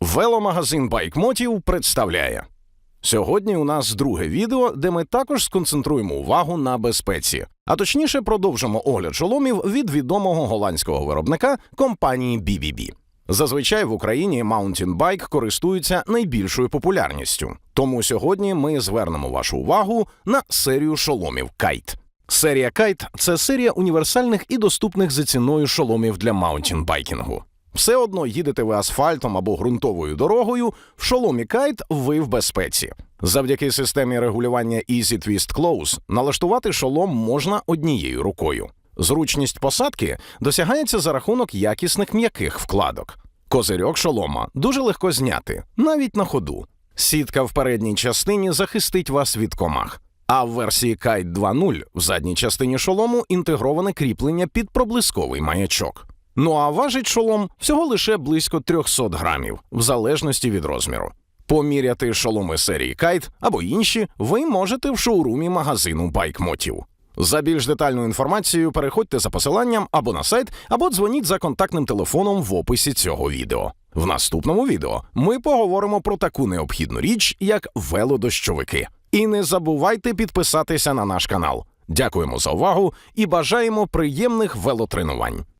Веломагазин Байкмотів представляє. Сьогодні у нас друге відео, де ми також сконцентруємо увагу на безпеці, а точніше продовжимо огляд шоломів від відомого голландського виробника компанії BBB. Зазвичай в Україні маунтінбайк користується найбільшою популярністю. Тому сьогодні ми звернемо вашу увагу на серію шоломів Кайт. Серія Кайт це серія універсальних і доступних за ціною шоломів для маунтінбайкінгу. Все одно їдете ви асфальтом або ґрунтовою дорогою, в шоломі кайт ви в безпеці. Завдяки системі регулювання Easy Twist Close налаштувати шолом можна однією рукою. Зручність посадки досягається за рахунок якісних м'яких вкладок. Козирьок шолома дуже легко зняти, навіть на ходу. Сітка в передній частині захистить вас від комах. А в версії Kite 2.0 в задній частині шолому інтегроване кріплення під проблисковий маячок. Ну а важить шолом всього лише близько 300 грамів, в залежності від розміру. Поміряти шоломи серії Kite або інші ви можете в шоурумі магазину байкмотів. За більш детальною інформацією переходьте за посиланням або на сайт, або дзвоніть за контактним телефоном в описі цього відео. В наступному відео ми поговоримо про таку необхідну річ, як велодощовики. І не забувайте підписатися на наш канал. Дякуємо за увагу і бажаємо приємних велотренувань.